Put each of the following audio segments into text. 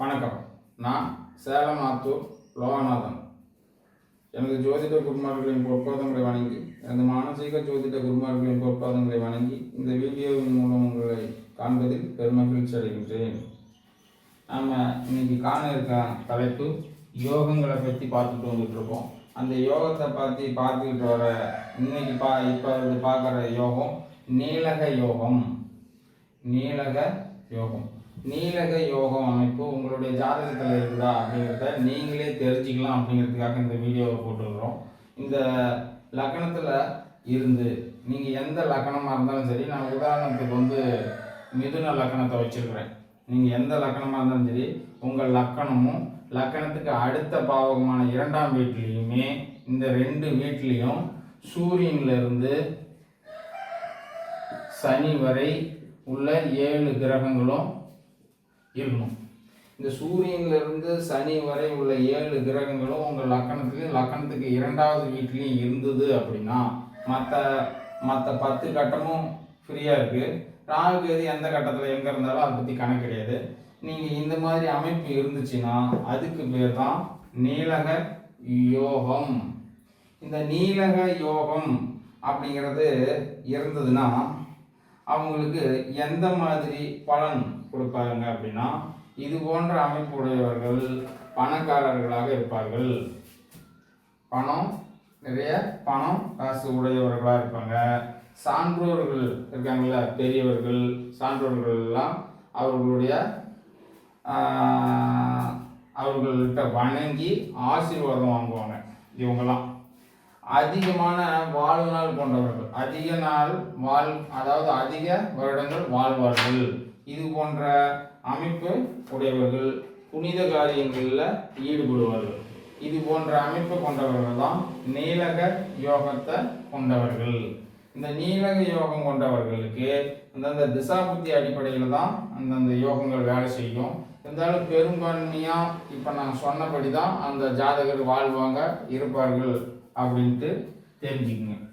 வணக்கம். நான் சேலம் ஆத்தூர் லோகநாதன். எனது ஜோதிட குருமார்களின் பொற்பாதங்களை வணங்கி எனது மானசீக ஜோதிட குருமார்களின் பொற்பாதங்களை வணங்கி இந்த வீடியோவின் மூலம் உங்களை காண்பதில் பெருமகிழ்ச்சி அடைகின்றேன். நாம் இன்னைக்கு காண இருக்க தலைப்பு யோகங்களை பற்றி பார்த்துட்டு வந்துட்டு இருக்கோம். அந்த யோகத்தை பற்றி பார்த்துக்கிட்டு வர இன்னைக்கு பா இப்போ இது பார்க்குற யோகம் நீலக யோகம். நீலக யோகம். நீலக யோகம் அமைப்பு உங்களுடைய ஜாதகத்தில் இருக்குதா அப்படிங்கிறத நீங்களே தெரிஞ்சுக்கலாம் அப்படிங்கிறதுக்காக இந்த வீடியோவை போட்டுருக்குறோம் இந்த லக்கணத்தில் இருந்து நீங்கள் எந்த லக்கணமாக இருந்தாலும் சரி நான் உதாரணத்துக்கு வந்து மிதுன லக்கணத்தை வச்சிருக்கிறேன். நீங்கள் எந்த லக்கணமாக இருந்தாலும் சரி உங்கள் லக்கணமும் லக்கணத்துக்கு அடுத்த பாவகமான இரண்டாம் வீட்லேயுமே இந்த ரெண்டு வீட்லேயும் சூரியன்லருந்து சனி வரை உள்ள ஏழு கிரகங்களும் இருக்கணும். இந்த சூரியன்லேருந்து சனி வரை உள்ள ஏழு கிரகங்களும் உங்கள் லக்கணத்துக்கு லக்கணத்துக்கு இரண்டாவது வீட்லேயும் இருந்தது அப்படின்னா மற்ற மற்ற பத்து கட்டமும் ஃப்ரீயாக இருக்குது ராகுகேது எந்த கட்டத்தில் எங்கே இருந்தாலும் அதை பற்றி கணக்கு கிடையாது. நீங்கள் இந்த மாதிரி அமைப்பு இருந்துச்சுன்னா அதுக்கு பேர் தான் நீலக யோகம். இந்த நீலக யோகம் அப்படிங்கிறது இருந்ததுன்னா அவங்களுக்கு எந்த மாதிரி பலன் கொடுப்பாங்க அப்படின்னா இது போன்ற அமைப்புடையவர்கள் பணக்காரர்களாக இருப்பார்கள். பணம் நிறைய பணம் காசு உடையவர்களாக இருப்பாங்க. சான்றோர்கள் இருக்காங்கல்ல பெரியவர்கள் சான்றோர்கள் எல்லாம் அவர்களுடைய அவர்கள்ட்ட வணங்கி ஆசீர்வாதம் வாங்குவாங்க. இவங்கெல்லாம். அதிகமான வாழ்நாள் கொண்டவர்கள். அதிக நாள் வாழ் அதாவது அதிக வருடங்கள் வாழ்வார்கள். இது போன்ற அமைப்பு உடையவர்கள் புனித காரியங்களில் ஈடுபடுவார்கள். இது போன்ற அமைப்பு கொண்டவர்கள் தான் நீலக யோகத்தை கொண்டவர்கள். இந்த நீலக யோகம் கொண்டவர்களுக்கு அந்தந்த திசாபுத்தி அடிப்படையில் தான் அந்தந்த யோகங்கள் வேலை செய்யும். இருந்தாலும் பெரும்பான்மையாக இப்போ நான் சொன்னபடி தான் அந்த ஜாதகர் வாழ்வாங்க இருப்பார்கள். அப்படின்ட்டு தெரிஞ்சுக்குங்க.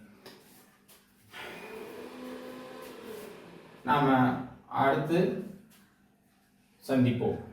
நாம் அடுத்து சந்திப்போம்.